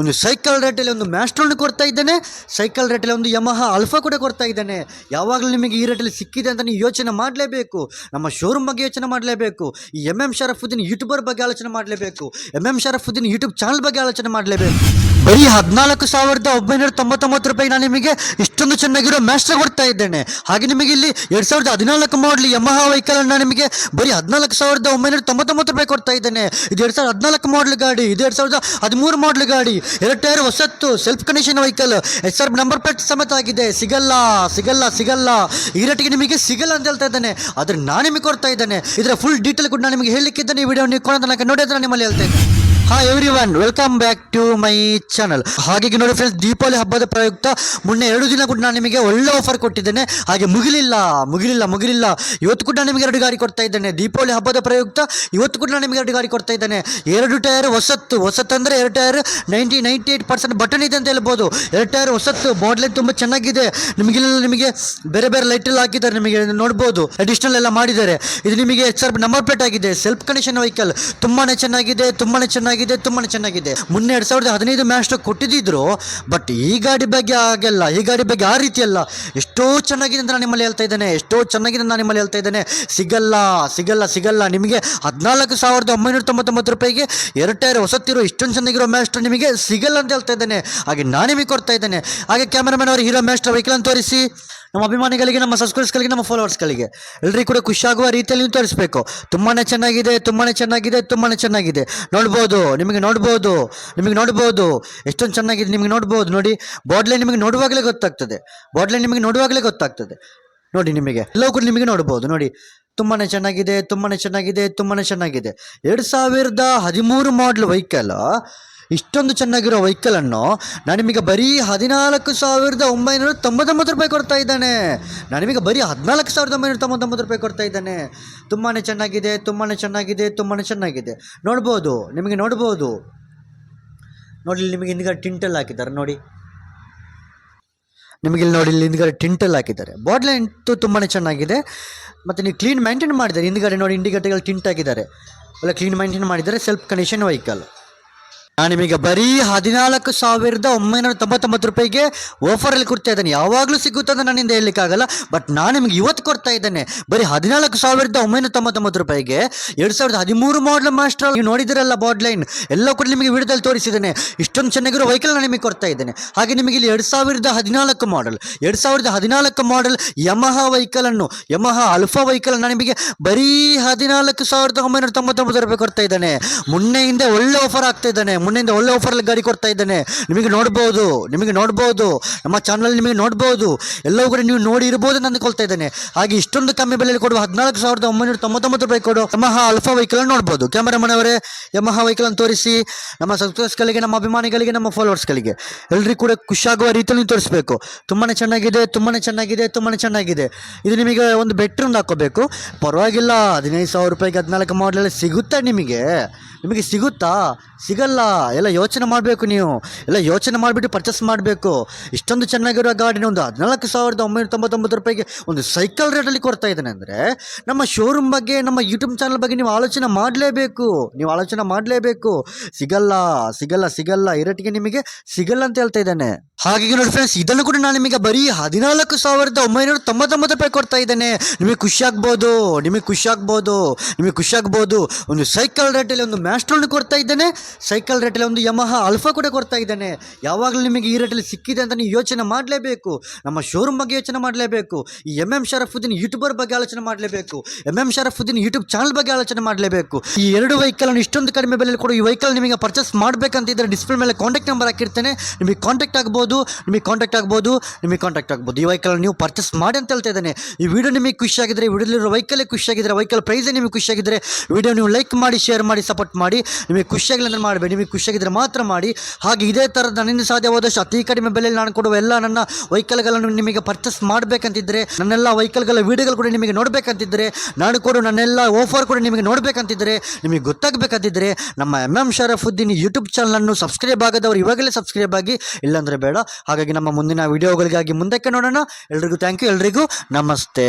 ಒಂದು ಸೈಕಲ್ ರೇಟಲ್ಲಿ ಒಂದು ಮ್ಯಾಸ್ಟ್ರೋನು ಕೊಡ್ತಾ ಇದ್ದಾನೆ. ಸೈಕಲ್ ರೇಟಲ್ಲಿ ಒಂದು ಯಮಹ ಅಲ್ಫಾ ಕೂಡ ಕೊಡ್ತಾ ಇದ್ದಾನೆ. ಯಾವಾಗಲೂ ನಿಮಗೆ ಈ ರೇಟಲ್ಲಿ ಸಿಕ್ಕಿದೆ ಅಂತ ನೀವು ಯೋಚನೆ ಮಾಡಲೇಬೇಕು. ನಮ್ಮ ಶೋರೂಮ್ ಬಗ್ಗೆ ಯೋಚನೆ ಮಾಡಲೇಬೇಕು. ಈ ಎಂ ಎಂ ಶರಫುದ್ದೀನ್ ಯೂಟ್ಯೂಬರ್ ಬಗ್ಗೆ ಆಲೋಚನೆ ಮಾಡಲೇಬೇಕು. M M Sharafuddin YouTube channel ಬಗ್ಗೆ ಆಲೋಚನೆ ಮಾಡಲೇಬೇಕು. ಬರೀ ಹದಿನಾಲ್ಕು ಸಾವಿರದ ಒಂಬೈನೂರ ತೊಂಬತ್ತೊಂಬತ್ತು ರೂಪಾಯಿ ನಾನು ನಿಮಗೆ ಇಷ್ಟೊಂದು ಚೆನ್ನಾಗಿರೋ ಮ್ಯಾಸ್ಟರ್ ಕೊಡ್ತಾ ಇದ್ದೇನೆ. ಹಾಗೆ ನಿಮಗೆ ಇಲ್ಲಿ ಎರಡು ಸಾವಿರದ ಹದಿನಾಲ್ಕು ಮಾಡಲಿ ಯಮಹ ವೆಹಿಕಲ್ ಅನ್ನು ನಿಮಗೆ ಬರೀ ಹದಿನಾಲ್ಕು ಸಾವಿರದ ಒಂಬೈನೂರ ತೊಂಬತ್ತೊಂಬತ್ತು ರೂಪಾಯಿ ಕೊಡ್ತಾ ಇದ್ದೇನೆ. ಇದು ಎರಡು ಸಾವಿರದ ಹದಿನಾಲ್ಕು ಮಾಡಲ್ ಗಾಡಿ, ಇದು ಎರಡು ಸಾವಿರದ ಹದಿಮೂರು ಮಾಡಲ್ ಗಾಡಿ. ಎರಡು tyre ಹೊಸತ್ತು self condition vehicle S R number plate ಸಮೇತ ಆಗಿದೆ. ಸಿಗಲ್ಲ ಸಿಗಲ್ಲ ಸಿಗಲ್ಲ. ಈ ರೇಟಿಗೆ ನಿಮಗೆ ಸಿಗಲ್ಲ ಅಂತ ಹೇಳ್ತಾ ಇದ್ದಾನೆ. ಆದರೆ ನಾನು ನಿಮಗೆ ಕೊಡ್ತಾ ಇದ್ದೇನೆ. ಇದರ ಫುಲ್ ಡೀಟೇಲ್ ಕೂಡ ನಾನು ನಿಮಗೆ ಹೇಳಿಕ್ಕಿದ್ದೇನೆ ಈ ವಿಡಿಯೋ ನೀವು ಕೊಡೋದನ್ನ ನೋಡಿದ್ರೆ ನಿಮ್ಮಲ್ಲಿ ಹೇಳ್ತಾ hi everyone welcome back to my channel ಹಾಗಾಗಿ ನೋಡಿ ಫ್ರೆಂಡ್ಸ್ ದೀಪಾವಳಿ ಹಬ್ಬದ ಪ್ರಯುಕ್ತ ಮೊನ್ನೆ ಎರಡು ದಿನ ಕೂಡ ನಾನು ನಿಮಗೆ ಒಳ್ಳೆ ಆಫರ್ ಕೊಟ್ಟಿದ್ದೇನೆ. ಹಾಗೆ ಮುಗಿಲಿಲ್ಲ ಮುಗಿಲಿಲ್ಲ ಮುಗಿಲಿಲ್ಲ. ಇವತ್ತು ಕೂಡ ನಾನು ನಿಮಗೆ ಎರಡು ಗಾಡಿ ಕೊಡ್ತಾ ಇದ್ದೇನೆ. ದೀಪಾವಳಿ ಹಬ್ಬದ ಪ್ರಯುಕ್ತ ಇವತ್ತು ಕೂಡ ನಾನು ನಿಮಗೆ ಎರಡು ಗಾಡಿ ಕೊಡ್ತಾ ಇದ್ದೇನೆ. ಎರಡು ಟೈರ್ ಹೊಸತ್ತು ಹೊಸತ್ತು ಅಂದರೆ ಎರಡು tyre ninety ninety eight percent button ಇದೆ ಅಂತ ಹೇಳ್ಬೋದು. ಎರಡು ಟೈರ್ ಹೊಸತ್ತು ಬಾಡ್ಲೈನ್ ತುಂಬ ಚೆನ್ನಾಗಿದೆ. ನಿಮಗೆ ನಿಮಗೆ ಬೇರೆ ಬೇರೆ ಲೈಟ್ ಎಲ್ಲ ಹಾಕಿದ್ದಾರೆ, ನಿಮಗೆ ನೋಡ್ಬೋದು. ಅಡಿಷನಲ್ ಎಲ್ಲ ಮಾಡಿದ್ದಾರೆ. ಇದು ನಿಮಗೆ ಸರ್ ನಂಬರ್ ಪ್ಲೇಟ್ ಆಗಿದೆ. ಸೆಲ್ಫ್ ಕನೆಕ್ಷನ್ ವೆಹಿಕಲ್ ತುಂಬಾ ಚೆನ್ನಾಗಿದೆ ತುಂಬಾ ಚೆನ್ನಾಗಿದೆ. ತುಂಬಾನೇ ಚೆನ್ನಾಗಿದೆ. ಮುನ್ನೆ ಎರಡ್ ಸಾವಿರದ ಹದಿನೈದು ಮ್ಯಾಸ್ಟ್ ಕೊಟ್ಟಿದ್ದಿದ್ರು ಬಟ್ ಈ ಗಾಡಿ ಬಗ್ಗೆ ಹಾಗೆಲ್ಲ, ಈ ಗಾಡಿ ಬಗ್ಗೆ ಆ ರೀತಿ ಅಲ್ಲ. ಎಷ್ಟೋ ಚೆನ್ನಾಗಿದೆ ಅಂತ ನಾನು ನಿಮ್ಮಲ್ಲಿ ಹೇಳ್ತಾ ಇದ್ದೇನೆ, ಎಷ್ಟೋ ಚೆನ್ನಾಗಿದೆ ನಾನು ನಿಮ್ಮಲ್ಲಿ ಹೇಳ್ತಾ ಇದ್ದೇನೆ. ಸಿಗಲ್ಲ ಸಿಗಲ್ಲ ಸಿಗಲ್ಲ. ನಿಮಗೆ ಹದಿನಾಲ್ಕು ಸಾವಿರದ ಒಂಬೈನೂರ ತೊಂಬತ್ತೊಂಬತ್ತು ರೂಪಾಯಿಗೆ ಎರಡು ಟೈರ್ ಹೊಸತ್ತಿರೋ ಇಷ್ಟೊಂದು ಚೆನ್ನಾಗಿರೋ ಮ್ಯಾಸ್ಟರ್ ನಿಮಗೆ ಸಿಗಲ್ಲ ಅಂತ ಹೇಳ್ತಾ ಇದ್ದೇನೆ. ಹಾಗೆ ನಾನು ನಿಮಗೆ ಕೊಡ್ತಾ ಇದ್ದೇನೆ. ಹಾಗೆ ಕ್ಯಾಮರಾಮನ್ ಅವರು ಹೀರೋ ಮ್ಯಾಸ್ಟರ್ ವೆಹಿಕಲ್ ಅಂತ ತೋರಿಸಿ. ನಮ್ಮ ಅಭಿಮಾನಿಗಳಿಗೆ, ನಮ್ಮ ಸಬ್ಸ್ಕ್ರೈಬರ್ಸ್ಗಳಿಗೆ ನಮ್ಮ ಫಾಲೋವರ್ಸ್ಗಳಿಗೆ ಎಲ್ಲರಿಗೂ ಕೂಡ ಖುಷಿಯಾಗುವ ರೀತಿಯಲ್ಲಿ ನೀವು ತೋರಿಸಬೇಕು. ತುಂಬಾ ಚೆನ್ನಾಗಿದೆ ತುಂಬಾ ಚೆನ್ನಾಗಿದೆ ತುಂಬಾ ಚೆನ್ನಾಗಿದೆ. ನೋಡ್ಬೋದು, ನಿಮಗೆ ನೋಡ್ಬೋದು ನಿಮಗೆ ನೋಡ್ಬೋದು. ಎಷ್ಟೊಂದು ಚೆನ್ನಾಗಿದೆ ನಿಮಗೆ ನೋಡ್ಬೋದು. ನೋಡಿ ಬಾಡ್ಲೈನ್ ನಿಮಗೆ ನೋಡುವಾಗಲೇ ಗೊತ್ತಾಗ್ತದೆ. ಬಾಡ್ಲೈನ್ ನಿಮಗೆ ನೋಡುವಾಗಲೇ ಗೊತ್ತಾಗ್ತದೆ. ನೋಡಿ ನಿಮಗೆ, ಎಲ್ಲವೂ ಕೂಡ ನಿಮಗೆ ನೋಡ್ಬೋದು. ನೋಡಿ ತುಂಬಾ ಚೆನ್ನಾಗಿದೆ ತುಂಬಾ ಚೆನ್ನಾಗಿದೆ ತುಂಬಾ ಚೆನ್ನಾಗಿದೆ. ಎರಡು ಸಾವಿರದ ಹದಿಮೂರು ಮಾಡಲ್ ವೆಹಿಕಲ್ ಇಷ್ಟೊಂದು ಚೆನ್ನಾಗಿರೋ ವೆಹಿಕಲನ್ನು ನಾನು ನಿಮಗೆ ಬರೀ ಹದಿನಾಲ್ಕು ಸಾವಿರದ ಒಂಬೈನೂರ ತೊಂಬತ್ತೊಂಬತ್ತು ರೂಪಾಯಿ ಕೊಡ್ತಾ ಇದ್ದಾನೆ. ನಿಮಗೆ ಬರೀ ಹದಿನಾಲ್ಕು ಸಾವಿರದ ಒಂಬೈನೂರ ತೊಂಬತ್ತೊಂಬತ್ತು ರೂಪಾಯಿ ಕೊಡ್ತಾ ಇದ್ದಾನೆ. ತುಂಬಾ ಚೆನ್ನಾಗಿದೆ ತುಂಬಾ ಚೆನ್ನಾಗಿದೆ ತುಂಬಾ ಚೆನ್ನಾಗಿದೆ. ನೋಡ್ಬೋದು, ನಿಮಗೆ ನೋಡ್ಬೋದು. ನೋಡಿ ನಿಮಗೆ ಹಿಂದ್ಗಡೆ ಟಿಂಟಲ್ ಹಾಕಿದ್ದಾರೆ, ನೋಡಿ. ನಿಮಗೆ ಇಲ್ಲಿ ನೋಡಿ, ಇಲ್ಲಿ ಹಿಂದ್ಗಡೆ ಟಿಂಟಲ್ ಹಾಕಿದ್ದಾರೆ. ಬಾಟ್ಲ್ ಅಂತೂ ತುಂಬಾ ಚೆನ್ನಾಗಿದೆ. ಮತ್ತು ನೀವು ಕ್ಲೀನ್ ಮೇಂಟೈನ್ ಮಾಡಿದ್ದಾರೆ ಹಿಂದ್ಗಡೆ ನೋಡಿ, ಇಂಡಿಕೇಟರ್ಗಳು ಟಿಂಟ್ ಹಾಕಿದ್ದಾರೆ. ಎಲ್ಲ ಕ್ಲೀನ್ ಮೇಂಟೈನ್ ಮಾಡಿದ್ದಾರೆ ಸೆಲ್ಫ್ ಕಂಡೀಷನ್ ವೆಹಿಕಲ್ ನಾನು ನಿಮಗೆ ಬರೀ ಹದಿನಾಲ್ಕು ಸಾವಿರದ ಒಂಬೈನೂರ ತೊಂಬತ್ತೊಂಬತ್ತು ರೂಪಾಯಿಗೆ ಆಫರಲ್ಲಿ ಕೊಡ್ತಾ ಇದ್ದೇನೆ. ಯಾವಾಗಲೂ ಸಿಗುತ್ತೆ ಅಂತ ನನ್ನಿಂದ ಹೇಳಲಿಕ್ಕಾಗಲ್ಲ ಬಟ್ ನಾನು ನಿಮಗೆ ಇವತ್ತು ಕೊಡ್ತಾ ಇದ್ದೇನೆ. ಬರೀ ಹದಿನಾಲ್ಕು ಸಾವಿರದ ಒಂಬೈನೂರ ತೊಂಬತ್ತೊಂಬತ್ತು ರೂಪಾಯಿಗೆ ಎರಡು ಸಾವಿರದ ಹದಿಮೂರು ಮಾಡಲ್ ಮಾಸ್ಟರ್ ನೀವು ನೋಡಿದಿರಲ್ಲ ಬಾಡ್ ಲೈನ್ ಎಲ್ಲ ಕೂಡ ನಿಮಗೆ ವಿಡಿಯೋದಲ್ಲಿ ತೋರಿಸಿದ್ದೇನೆ. ಇಷ್ಟೊಂದು ಚೆನ್ನಾಗಿರೋ ವೆಹಿಕಲ್ ನಾನು ನಿಮಗೆ ಕೊಡ್ತಾ ಇದ್ದೇನೆ. ಹಾಗೆ ನಿಮಗೆ ಇಲ್ಲಿ ಎರಡು ಸಾವಿರದ ಹದಿನಾಲ್ಕು ಮಾಡಲ್ ಎರಡು ಸಾವಿರದ ಹದಿನಾಲ್ಕು ಮಾಡಲ್ ಯಮಹ ವೆಹಿಕಲನ್ನು ಯಮಹ ಅಲ್ಫಾ ವೆಹಿಕಲ್ ನಾನು ನಿಮಗೆ ಬರೀ ಹದಿನಾಲ್ಕು ಸಾವಿರದ ಒಂಬೈನೂರ ತೊಂಬತ್ತೊಂಬತ್ತು ರೂಪಾಯಿ ಕೊಡ್ತಾ ಇದ್ದಾನೆ. ಮುನ್ನೆಯಿಂದ ಒಳ್ಳೆ ಆಫರ್ ಆಗ್ತಾ ಇದ್ದಾನೆ. ಮುನ್ನೆಯಿಂದ ಒಳ್ಳೆ ಆಫರಲ್ಲಿ ಗಾಡಿ ಕೊಡ್ತಾ ಇದ್ದಾನೆ. ನಿಮಗೆ ನೋಡ್ಬೋದು ನಿಮಗೆ ನೋಡ್ಬೋದು, ನಮ್ಮ ಚಾನಲ್ ನಿಮಗೆ ನೋಡ್ಬೋದು. ಎಲ್ಲವೂ ಕೂಡ ನೀವು ನೋಡಿ ಇರ್ಬೋದು ನಾನು ಕೊಳ್ತಾ ಇದ್ದೇನೆ. ಹಾಗೆ ಇಷ್ಟೊಂದು ಕಮ್ಮಿ ಬೆಲೆಯಲ್ಲಿ ಕೊಡುವ ಹದಿನಾಲ್ಕು ಸಾವಿರದ ಒಂಬೈನೂರ ತೊಂಬತ್ತೊಂಬತ್ತು ರೂಪಾಯಿ ಕೊಡು ಯಮಹ ಅಲ್ಫಾ ವೆಹಿಕಲ್ ನೋಡ್ಬೋದು. ಕ್ಯಾಮರಾಮನ್ ಅವರೇ ಯಮಹ ವೆಹಿಕಲ್ ಅನ್ನು ತೋರಿಸಿ, ನಮ್ಮ ಸಬ್ಸ್ಕ್ರೈಬರ್ಸ್ಗಳಿಗೆ ನಮ್ಮ ಅಭಿಮಾನಿಗಳಿಗೆ, ನಮ್ಮ ಫಾಲೋವರ್ಸ್ಗಳಿಗೆ ಎಲ್ಲರಿಗೂ ಕೂಡ ಖುಷಿಯಾಗುವ ರೀತಿಯಲ್ಲಿ ತೋರಿಸಬೇಕು. ತುಂಬಾ ಚೆನ್ನಾಗಿದೆ ತುಂಬಾ ಚೆನ್ನಾಗಿದೆ ತುಂಬಾ ಚೆನ್ನಾಗಿದೆ. ಇದು ನಿಮಗೆ ಒಂದು ಬೆಟ್ರೂಮ್ ಹಾಕೋಬೇಕು ಪರವಾಗಿಲ್ಲ, ಹದಿನೈದು ಸಾವಿರ ರೂಪಾಯಿಗೆ ಹದಿನಾಲ್ಕು ಮಾಡಲೆಲ್ಲ ಸಿಗುತ್ತಾ ನಿಮಗೆ. ನಿಮಗೆ ಸಿಗುತ್ತಾ? ಸಿಗಲ್ಲ. ಎಲ್ಲ ಯೋಚನೆ ಮಾಡಬೇಕು ನೀವು. ಎಲ್ಲ ಯೋಚನೆ ಮಾಡಿಬಿಟ್ಟು ಪರ್ಚೇಸ್ ಮಾಡಬೇಕು. ಇಷ್ಟೊಂದು ಚೆನ್ನಾಗಿರೋ ಗಾಡಿನ ಒಂದು ಹದಿನಾಲ್ಕು ಸಾವಿರದ ಒಂಬೈನೂರ ತೊಂಬತ್ತೊಂಬತ್ತು ರೂಪಾಯಿಗೆ ಒಂದು ಸೈಕಲ್ ರೇಟಲ್ಲಿ ಕೊಡ್ತಾ ಇದ್ದಾನೆ ಅಂದರೆ, ನಮ್ಮ ಶೋರೂಮ್ ಬಗ್ಗೆ, ನಮ್ಮ ಯೂಟ್ಯೂಬ್ ಚಾನಲ್ ಬಗ್ಗೆ ನೀವು ಆಲೋಚನೆ ಮಾಡಲೇಬೇಕು. ನೀವು ಆಲೋಚನೆ ಮಾಡಲೇಬೇಕು. ಸಿಗಲ್ಲ ಸಿಗಲ್ಲ ಸಿಗಲ್ಲ. ಈ ನಿಮಗೆ ಸಿಗಲ್ಲ ಅಂತ ಹೇಳ್ತಾ ಇದ್ದಾನೆ. ಹಾಗಾಗಿ ನೋಡಿ ಫ್ರೆಂಡ್ಸ್ ಇದನ್ನು ಕೂಡ ನಾನು ನಿಮಗೆ ಬರೀ ಹದಿನಾಲ್ಕು ಸಾವಿರದ ಒಂಬೈನೂರ ತೊಂಬತ್ತೊಂಬತ್ತು ರೂಪಾಯಿ ಕೊಡ್ತಾ ಇದ್ದೇನೆ. ನಿಮಗೆ ಖುಷಿ ಆಗ್ಬೋದು, ನಿಮಗೆ ಖುಷಿ ಆಗ್ಬೋದು, ನಿಮಗೆ ಖುಷಿ ಆಗ್ಬೋದು. ಒಂದು ಸೈಕಲ್ ರೇಟಲ್ಲಿ ಒಂದು ಮ್ಯಾಸ್ಟ್ರೋನ್ ಕೊಡ್ತಾ ಇದ್ದೇನೆ, ಸೈಕಲ್ ರೇಟಲ್ಲಿ ಒಂದು ಯಮಹ ಅಲ್ಫಾ ಕೂಡ ಕೊಡ್ತಾ ಇದ್ದಾನೆ. ಯಾವಾಗಲೂ ನಿಮಗೆ ಈ ರೇಟಲ್ಲಿ ಸಿಕ್ಕಿದೆ ಅಂತ ನೀವು ಯೋಚನೆ ಮಾಡಲೇಬೇಕು. ನಮ್ಮ ಶೋರೂಮ್ ಬಗ್ಗೆ ಯೋಚನೆ ಮಾಡಲೇಬೇಕು. ಈ ಎಂ ಎಂ ಶರಫುದ್ದೀನ್ ಯೂಟ್ಯೂಬರ್ ಬಗ್ಗೆ ಆಲೋಚನೆ ಮಾಡಲೇಬೇಕು. M M Sharafuddin YouTube channel ಬಗ್ಗೆ ಆಲೋಚನೆ ಮಾಡಲೇಬೇಕು. ಈ ಎರಡು ವೆಹಿಕಲನ್ನು ಇಷ್ಟೊಂದು ಕಡಿಮೆ ಬೆಲೆಯಲ್ಲಿ ಕೂಡ ಈ ವೆಹಿಕಲ್ ನಿಮಗೆ ಪರ್ಚೇಸ್ ಮಾಡಬೇಕಂತಿದ್ದರೆ ಡಿಸ್ಪ್ಲೇ ಮೇಲೆ ಕಾಂಟ್ಯಾಕ್ಟ್ ನಂಬರ್ ಹಾಕಿರ್ತೇನೆ ನಿಮಗೆ ಕಾಂಟ್ಯಾಕ್ಟ್ ಆಗ್ಬೋದು, ನಿಮಗೆ ಕಾಂಟ್ಯಾಕ್ಟ್ ಆಗ್ಬೋದು, ನಿಮಗೆ ಕಾಂಟ್ಯಾಕ್ಟ್ ಆಗ್ಬೋದು. ಈ ವೆಹಿಕಲ್ ನೀವು ಪರ್ಚೇಸ್ ಮಾಡಿ ಅಂತ ಹೇಳ್ತಾ ಇದ್ದೇನೆ. ಈ ವಿಡಿಯೋ ನಿಮಗೆ ಖುಷಿಯಾಗಿದ್ದರೆ ವಿಡಿಯೋಲಿರೋ ವೆಹಿಕಲ್ ಖುಷಿಯಾಗಿದ್ದರೆ ವೆಹಿಕಲ್ ಪ್ರೈಸೇ ನಿಮಗೆ ಖುಷಿಯಾಗಿದ್ದರೆ ವಿಡಿಯೋ ನೀವು ಲೈಕ್ ಮಾಡಿ ಶೇರ್ ಮಾಡಿ ಸಪೋರ್ಟ್ ಮಾಡಿ, ನಿಮಗೆ ಖುಷಿಯಾಗಲಿ ಅಂದ್ರೆ ಮಾಡಬೇಡಿ, ನಿಮಗೆ ಖುಷಿಯಾಗಿದ್ದರೆ ಮಾತ್ರ ಮಾಡಿ. ಹಾಗೆ ಇದೇ ಥರದ ನನ್ನಿಂದ ಸಾಧ್ಯವಾದಷ್ಟು ಅತಿ ಕಡಿಮೆ ಬೆಲೆಯಲ್ಲಿ ನಾನು ಕೊಡುವ ಎಲ್ಲ ನನ್ನ ವೆಹಿಕಲ್ಗಳನ್ನು ನಿಮಗೆ ಪರ್ಚೇಸ್ ಮಾಡಬೇಕಂತಿದ್ದರೆ ನನ್ನೆಲ್ಲ ವೆಹಿಕಲ್ಗಳ ವೀಡಿಯೋಗಳು ಕೂಡ ನಿಮಗೆ ನೋಡಬೇಕಂತಿದ್ದರೆ ನಾನು ಕೊಡು ನನ್ನೆಲ್ಲ ಆಫರ್ ಕೂಡ ನಿಮಗೆ ನೋಡಬೇಕಂತಿದ್ದರೆ ನಿಮಗೆ ಗೊತ್ತಾಗಬೇಕಂತಿದ್ದರೆ ನಮ್ಮ ಎಂ ಎಂ ಶರಫುದ್ದೀನ್ ಯೂಟ್ಯೂಬ್ ಚಾನಲನ್ನು ಸಬ್ಸ್ಕ್ರೈಬ್ ಆಗದವರು ಇವಾಗಲೇ ಸಬ್ಸ್ಕ್ರೈಬ್ ಆಗಿ, ಇಲ್ಲಾಂದರೆ ಬೇಡ. ಹಾಗಾಗಿ ನಮ್ಮ ಮುಂದಿನ ವಿಡಿಯೋಗಳಿಗಾಗಿ ಮುಂದಕ್ಕೆ ನೋಡೋಣ. ಎಲ್ರಿಗೂ ಥ್ಯಾಂಕ್ ಯು ಎಲ್ರಿಗೂ ನಮಸ್ತೆ.